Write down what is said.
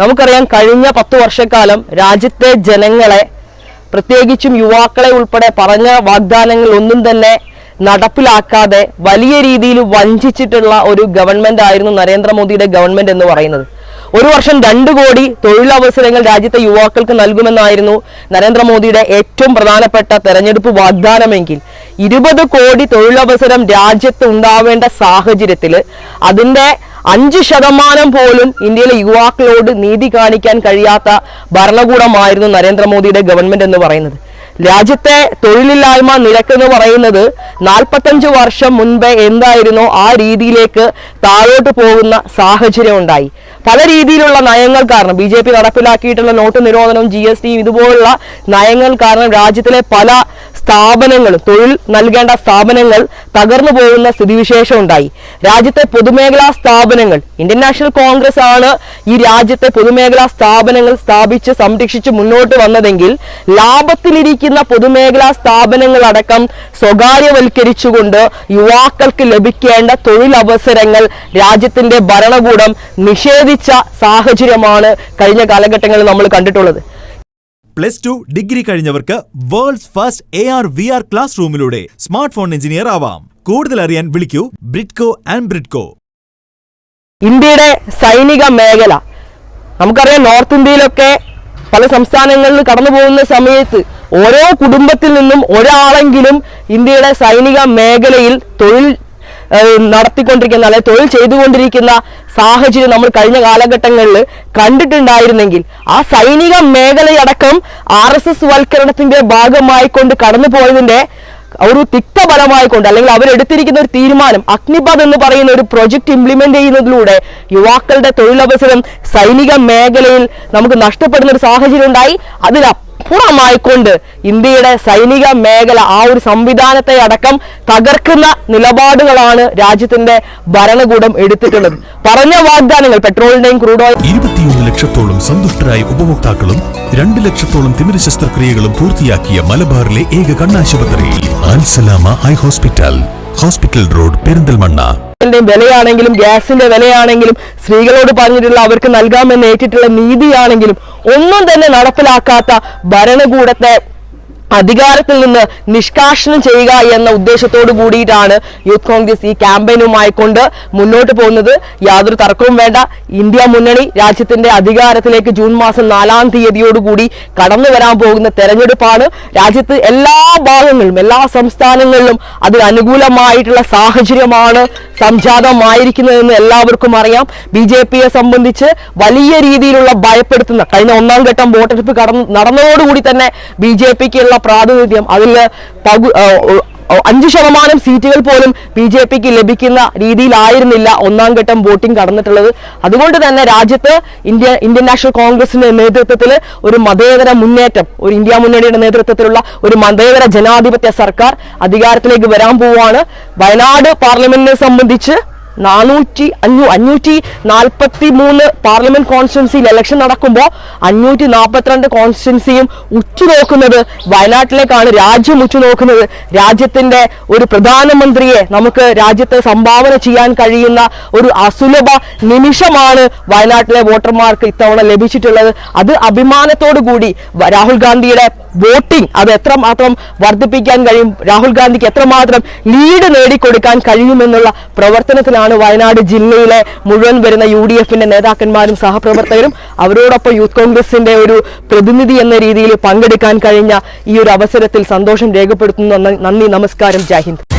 നമുക്കറിയാം കഴിഞ്ഞ പത്ത് വർഷക്കാലം രാജ്യത്തെ ജനങ്ങളെ പ്രത്യേകിച്ചും യുവാക്കളെ ഉൾപ്പെടെ പറഞ്ഞ വാഗ്ദാനങ്ങൾ ഒന്നും തന്നെ നടപ്പിലാക്കാതെ വലിയ രീതിയിൽ വഞ്ചിച്ചിട്ടുള്ള ഒരു ഗവൺമെന്റ് ആയിരുന്നു നരേന്ദ്രമോദിയുടെ ഗവൺമെന്റ് എന്ന് പറയുന്നത്. ഒരു വർഷം രണ്ടു കോടി തൊഴിലവസരങ്ങൾ രാജ്യത്തെ യുവാക്കൾക്ക് നൽകുമെന്നായിരുന്നു നരേന്ദ്രമോദിയുടെ ഏറ്റവും പ്രധാനപ്പെട്ട തെരഞ്ഞെടുപ്പ് വാഗ്ദാനമെങ്കിൽ. ഇരുപത് കോടി തൊഴിലവസരം രാജ്യത്ത് ഉണ്ടാവേണ്ട സാഹചര്യത്തിൽ അതിന്റെ അഞ്ച് ശതമാനം പോലും ഇന്ത്യയിലെ യുവാക്കളോട് നീതി കാണിക്കാൻ കഴിയാത്ത ഭരണകൂടമായിരുന്നു നരേന്ദ്രമോദിയുടെ ഗവൺമെന്റ് എന്ന് പറയുന്നത്. രാജ്യത്തെ തൊഴിലില്ലായ്മ നിരക്ക് എന്ന് പറയുന്നത് നാൽപ്പത്തഞ്ച് വർഷം മുൻപേ എന്തായിരുന്നോ ആ രീതിയിലേക്ക് താഴോട്ട് പോകുന്ന സാഹചര്യം ഉണ്ടായി. പല രീതിയിലുള്ള നയങ്ങൾ കാരണം ബി ജെ പി നടപ്പിലാക്കിയിട്ടുള്ള നോട്ട് നിരോധനവും ജി എസ് ഇതുപോലുള്ള നയങ്ങൾ കാരണം രാജ്യത്തിലെ പല സ്ഥാപനങ്ങളും തൊഴിൽ നൽകേണ്ട സ്ഥാപനങ്ങൾ തകർന്നു പോകുന്ന സ്ഥിതിവിശേഷം ഉണ്ടായി. രാജ്യത്തെ പൊതുമേഖലാ സ്ഥാപനങ്ങൾ ഇന്ത്യൻ നാഷണൽ കോൺഗ്രസ് ആണ് ഈ രാജ്യത്തെ പൊതുമേഖലാ സ്ഥാപനങ്ങൾ സ്ഥാപിച്ച് സംരക്ഷിച്ച് മുന്നോട്ട് വന്നതെങ്കിൽ ലാഭത്തിലിരിക്കുന്ന പൊതുമേഖലാ സ്ഥാപനങ്ങളടക്കം സ്വകാര്യവൽക്കരിച്ചുകൊണ്ട് യുവാക്കൾക്ക് ലഭിക്കേണ്ട തൊഴിലവസരങ്ങൾ രാജ്യത്തിന്റെ ഭരണകൂടം നിഷേധിച്ച സാഹചര്യമാണ് കഴിഞ്ഞ കാലഘട്ടങ്ങളിൽ നമ്മൾ കണ്ടിട്ടുള്ളത്. Plus two degree കഴിഞ്ഞവർക്ക് world's first A R V R class റൂമിലൂടെ smart phone engineer ആവാം. കൂടുതൽ അറിയാൻ വിളിക്കൂ ബ്രിഡ്കോ ആൻഡ് ബ്രിഡ്കോ ഇന്ത്യയുടെ സൈനിക മേഖല. നമുക്കറിയാം നോർത്ത് ഇന്ത്യയിലൊക്കെ പല സംസ്ഥാനങ്ങളിൽ കടന്നു പോകുന്ന സമയത്ത് ഓരോ കുടുംബത്തിൽ നിന്നും ഒരാളെങ്കിലും ഇന്ത്യയുടെ സൈനിക മേഖലയിൽ തൊഴിൽ നടത്തിക്കൊണ്ടിരിക്കുന്ന അല്ലെ തൊഴിൽ ചെയ്തുകൊണ്ടിരിക്കുന്ന സാഹചര്യം നമ്മൾ കഴിഞ്ഞ കാലഘട്ടങ്ങളിൽ കണ്ടിട്ടുണ്ടായിരുന്നെങ്കിൽ ആ സൈനിക മേഖലയടക്കം ആർ എസ് എസ് വൽക്കരണത്തിന്റെ ഭാഗമായി കൊണ്ട് കടന്നു പോയതിന്റെ ഒരു തിക്തഫലമായിക്കൊണ്ട് അല്ലെങ്കിൽ അവരെടുത്തിരിക്കുന്ന ഒരു തീരുമാനം അഗ്നിപഥ് എന്ന് പറയുന്ന ഒരു പ്രൊജക്ട് ഇംപ്ലിമെന്റ് ചെയ്യുന്നതിലൂടെ യുവാക്കളുടെ തൊഴിലവസരം സൈനിക മേഖലയിൽ നമുക്ക് നഷ്ടപ്പെടുന്ന ഒരു സാഹചര്യം ഉണ്ടായി. അതിനപ്പുറമായിക്കൊണ്ട് ഇന്ത്യയുടെ സൈനിക മേഖല ആ ഒരു സംവിധാനത്തെ അടക്കം തകർക്കുന്ന നിലപാടുകളാണ് രാജ്യത്തിന്റെ ഭരണകൂടം എടുത്തിട്ടുള്ളത്. പറഞ്ഞ വാഗ്ദാനങ്ങൾ പെട്രോളിന്റെയും ക്രൂഡ് ഓയിൽ ഇരുപത്തിയൊന്ന് ലക്ഷത്തോളം സന്തുഷ്ടരായ ഉപഭോക്താക്കളും രണ്ട് ലക്ഷത്തോളം തിമിര ശസ്ത്രക്രിയകളും പൂർത്തിയാക്കിയ മലബാറിലെ ഏക കണ്ണാശുപത്രി ഹോസ്പിറ്റൽ. Hospital road Perinthalmanna. ന്റെയും വിലയാണെങ്കിലും ഗ്യാസിന്റെ വിലയാണെങ്കിലും സ്ത്രീകളോട് പറഞ്ഞിട്ടുള്ള അവർക്ക് നൽകാമെന്ന് ഏറ്റിട്ടുള്ള നീതിയാണെങ്കിലും ഒന്നും തന്നെ നടപ്പിലാക്കാത്ത ഭരണകൂടത്തെ അധികാരത്തിൽ നിന്ന് നിഷ്കാഷനം ചെയ്യുക എന്ന ഉദ്ദേശത്തോടു കൂടിയിട്ടാണ് യൂത്ത് കോൺഗ്രസ് ഈ ക്യാമ്പയിനുമായി കൊണ്ട് മുന്നോട്ട് പോകുന്നത്. യാതൊരു തർക്കവും വേണ്ട. ഇന്ത്യ മുന്നണി രാജ്യത്തിന്റെ അധികാരത്തിലേക്ക് ജൂൺ മാസം നാലാം തീയതിയോടുകൂടി കടന്നു വരാൻ പോകുന്ന തെരഞ്ഞെടുപ്പാണ്. രാജ്യത്ത് എല്ലാ ഭാഗങ്ങളിലും എല്ലാ സംസ്ഥാനങ്ങളിലും അതിന് അനുകൂലമായിട്ടുള്ള സാഹചര്യമാണ് സംജാതമായിരിക്കുന്നതെന്ന് എല്ലാവർക്കും അറിയാം. ബി ജെ പിയെ സംബന്ധിച്ച് വലിയ രീതിയിലുള്ള ഭയപ്പെടുത്തുന്ന കഴിഞ്ഞ ഒന്നാം ഘട്ടം വോട്ടെടുപ്പ് കടന്നു നടന്നതോടുകൂടി തന്നെ ബി ജെ പിക്കുള്ള പ്രാതിനിധ്യം. അതിൽ പകു അഞ്ച് ശതമാനം സീറ്റുകൾ പോലും ബി ജെ പിക്ക് ലഭിക്കുന്ന രീതിയിലായിരുന്നില്ല ഒന്നാം ഘട്ടം വോട്ടിംഗ് കടന്നിട്ടുള്ളത്. അതുകൊണ്ട് തന്നെ രാജ്യത്ത് ഇന്ത്യ ഇന്ത്യൻ നാഷണൽ കോൺഗ്രസിന്റെ നേതൃത്വത്തിൽ ഒരു മതേതര മുന്നേറ്റം ഒരു ഇന്ത്യ മുന്നണിയുടെ നേതൃത്വത്തിലുള്ള ഒരു മതേതര ജനാധിപത്യ സർക്കാർ അധികാരത്തിലേക്ക് വരാൻ പോവുകയാണ് വയനാട് പാർലമെന്റിനെ സംബന്ധിച്ച് നാനൂറ്റി അഞ്ഞൂ അഞ്ഞൂറ്റി നാൽപ്പത്തി മൂന്ന് പാർലമെന്റ് കോൺസ്റ്റിറ്റ്യൻസിയിൽ ഇലക്ഷൻ നടക്കുമ്പോൾ അഞ്ഞൂറ്റി നാൽപ്പത്തിരണ്ട് കോൺസ്റ്റിറ്റ്യൻസിയും ഉറ്റുനോക്കുന്നത് വയനാട്ടിലേക്കാണ് രാജ്യം ഉറ്റുനോക്കുന്നത്. രാജ്യത്തിന്റെ ഒരു പ്രധാനമന്ത്രിയെ നമുക്ക് രാജ്യത്ത് സംഭാവന ചെയ്യാൻ കഴിയുന്ന ഒരു അസുലഭ നിമിഷമാണ് വയനാട്ടിലെ വോട്ടർമാർക്ക് ഇത്തവണ ലഭിച്ചിട്ടുള്ളത്. അത് അഭിമാനത്തോടു കൂടി രാഹുൽ ഗാന്ധിയുടെ വോട്ടിംഗ് അത് എത്രമാത്രം വർദ്ധിപ്പിക്കാൻ കഴിയും? രാഹുൽ ഗാന്ധിക്ക് എത്രമാത്രം ലീഡ് നേടിക്കൊടുക്കാൻ കഴിയുമെന്നുള്ള പ്രവർത്തനത്തിലാണ് വയനാട് ജില്ലയിലെ മുഴുവൻ വരുന്ന യു ഡി എഫിന്റെ നേതാക്കന്മാരും സഹപ്രവർത്തകരും. അവരോടൊപ്പം യൂത്ത് കോൺഗ്രസിന്റെ ഒരു പ്രതിനിധി എന്ന രീതിയിൽ പങ്കെടുക്കാൻ കഴിഞ്ഞ ഈ ഒരു അവസരത്തിൽ സന്തോഷം രേഖപ്പെടുത്തുന്നു. നന്ദി നമസ്കാരം. ജയ് ഹിന്ദ്.